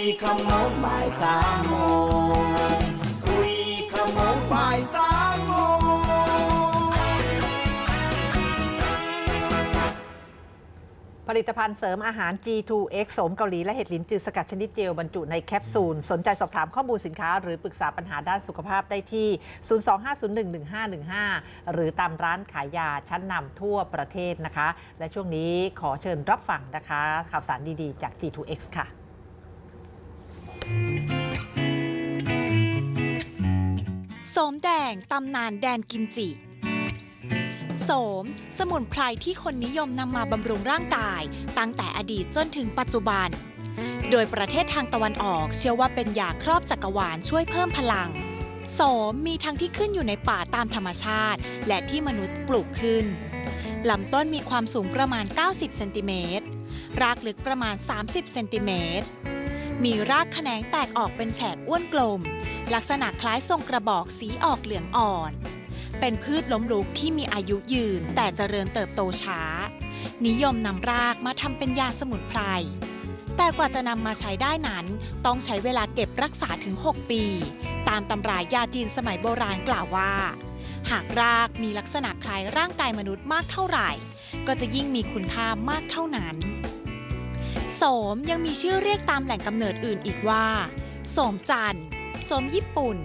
ยขโมงบ่ายสามโมงคุยขโมงบ่ายสามโมง ผลิตภัณฑ์เสริมอาหาร G2X โสมเกาหลีและเห็ดหลินจืดสกัดชนิดเจลบรรจุในแคปซูล สนใจสอบถามข้อมูลสินค้าหรือปรึกษาปัญหาด้านสุขภาพได้ที่ 025011515 หรือตามร้านขายยาชั้นนำทั่วประเทศนะคะ และช่วงนี้ขอเชิญรับฟังนะคะ ข่าวสารดีๆจาก G2X ค่ะ มแดงตำนานแดนกิมจิโสม สมุนไพรที่คนนิยมนำมาบำรุงร่างกาย ตั้งแต่อดีตจนถึงปัจจุบัน โดยประเทศทางตะวันออกเชื่อว่าเป็นยาครอบจักรวาลช่วยเพิ่มพลังโสมมีทั้งที่ขึ้นอยู่ในป่าตามธรรมชาติ และที่มนุษย์ปลูกขึ้นลำต้นมีความสูงประมาณ 90 เซนติเมตร รากลึกประมาณ 30 เซนติเมตร มีรากแขนงแตกออกเป็นแฉกอ้วนกลม ลักษณะคล้ายทรงกระบอกสีออกเหลืองอ่อน เป็นพืชล้มลุกที่มีอายุยืนแต่เจริญเติบโตช้า นิยมนำรากมาทำเป็นยาสมุนไพร แต่กว่าจะนำมาใช้ได้นั้น ต้องใช้เวลาเก็บรักษาถึง 6 ปี ตามตำรายาจีนสมัยโบราณกล่าวว่า หากรากมีลักษณะคล้ายร่างกายมนุษย์มากเท่าไหร่ ก็จะยิ่งมีคุณค่ามากเท่านั้น โสมยังมีชื่อเรียกตามแหล่งกำเนิดอื่นอีกว่า โสมจันทร์ โสมญี่ปุ่น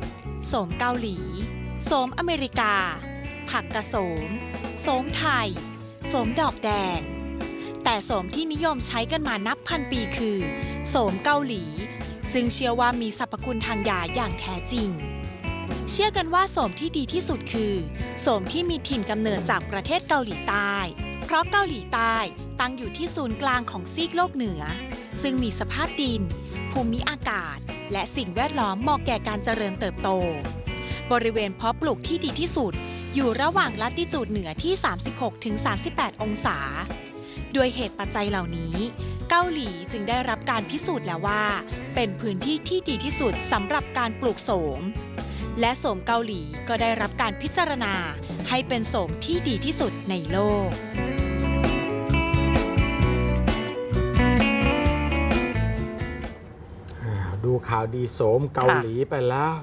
โสมเกาหลี โสมอเมริกา ผักกระโสม โสมไทย โสมดอกแดง แต่โสมที่นิยมใช้กันมานับพันปีคือ โสมเกาหลี ซึ่งเชื่อว่ามีสรรพคุณทางยาอย่างแท้จริงเชื่อกันว่าโสมที่ดีที่สุดคือโสมที่มีถิ่นกำเนิดจากประเทศเกาหลีใต้ เพราะเกาหลีใต้ตั้งอยู่ที่ศูนย์กลางของซีกโลกเหนือ ซึ่งมีสภาพดิน ภูมิอากาศ และสิ่งแวดล้อมเหมาะแก่การเจริญเติบโต บริเวณเพาะปลูกที่ดีที่สุด อยู่ระหว่างลัติจูดเหนือที่ 36-38 องศา ด้วยเหตุปัจจัยเหล่านี้ เกาหลีจึงได้รับการพิสูจน์แล้วว่า เป็นพื้นที่ที่ดีที่สุดสำหรับการปลูกโสมและโสมเกาหลีก็ได้รับการพิจารณาให้เป็นโสมที่ดีที่สุดในโลก ดูข่าวดีโสมเกาหลีไปแล้ว